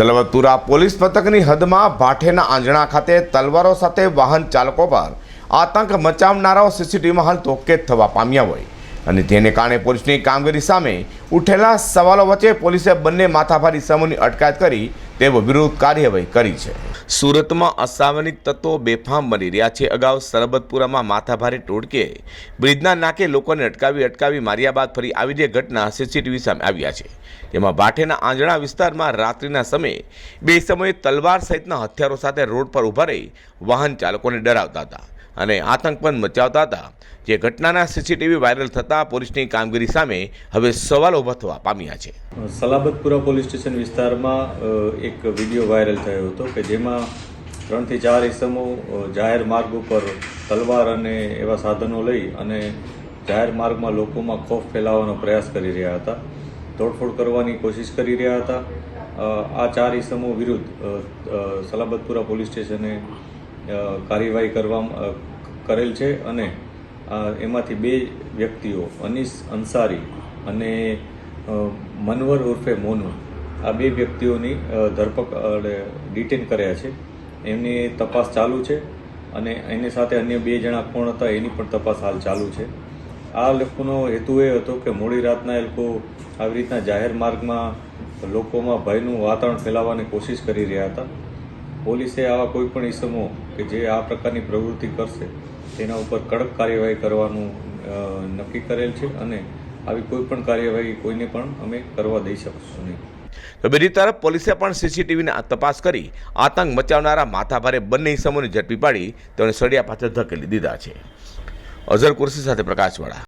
સલવતપુરા police મથકની હદમાં ભાઠેના આંજણા ખાતે તલવારો સાથે વાહન ચાલકો પર આતંક મચાવનારાઓ સીસીટીવીમાં હાલ તોકેદ થવા પામ્યા હોય. અને તેને કારણે પોલીસની કામગીરી સામે ઉઠેલા સવાલો વચ્ચે પોલીસે બંને માથાભારી સમૂહની અટકાયત કરી તેવો વિરુદ્ધ કાર્યવાહી કરી છે. સુરતમાં અસામાનિક તત્વો બેફામ બની રહ્યા છે. અગાઉ સરબતપુરામાં માથાભારે ટોળકે બ્રિજના નાકે લોકોને અટકાવી અટકાવી માર્યા બાદ ફરી આવી જે ઘટના સીસીટીવી સામે આવ્યા છે. તેમાં ભાઠેના આંજણા વિસ્તારમાં રાત્રિના સમયે બે સમયે તલવાર સહિતના હથિયારો સાથે રોડ પર ઊભા રહી વાહન ચાલકોને ડરાવતા હતા. અને આતંક પણ મચાવતા હતા. જે ઘટનાના સીસીટીવી વાયરલ થતાં પોલીસની કામગીરી સામે હવે સવાલ ઊભા થવા પામ્યા છે. સલાબતપુરા પોલીસ સ્ટેશન વિસ્તારમાં એક વીડિયો વાયરલ થયો હતો કે જેમાં ત્રણથી ચાર ઇસમો જાહેર માર્ગ ઉપર તલવાર અને એવા સાધનો લઈ અને જાહેર માર્ગમાં લોકોમાં ખોફ ફેલાવવાનો પ્રયાસ કરી રહ્યા હતા. તોડફોડ કરવાની કોશિશ કરી રહ્યા હતા. આ ચાર ઇસમો વિરુદ્ધ સલાબતપુરા પોલીસ સ્ટેશને કાર્યવાહી કરવા કરેલ છે અને એમાંથી બે વ્યક્તિઓ, અનીસ અંસારી અને મનવર ઉર્ફે મોનુ આ બે વ્યક્તિઓની ધરપકડ ડિટેન કર્યા છે. એમની તપાસ ચાલુ છે અને એની સાથે અન્ય બે જણા કોણ હતા એની પણ તપાસ હાલ ચાલુ છે. આ લોકોનો હેતુ એ હતો કે મોડી રાતના એ લોકો આવી રીતના જાહેર માર્ગમાં લોકોમાં ભયનું વાતાવરણ ફેલાવવાની કોશિશ કરી રહ્યા હતા. પોલીસે આવા કોઈ પણ ઇસમો કે જે આ પ્રકારની પ્રવૃત્તિ કરશે તેના ઉપર કડક કાર્યવાહી કરવાનું નક્કી કરેલ છે અને આવી કોઈ પણ કાર્યવાહી કોઈને પણ અમે કરવા દઈ શકશું નહીં. તો બીજી તરફ પોલીસે પણ સીસીટીવીની તપાસ કરી આતંક મચાવનારા માથાભારે બંને ઇસમોને ઝડપી પાડી તેઓને સળિયા પાછળ ધકેલી દીધા છે. અઝર કુર્સી સાથે પ્રકાશવાળા.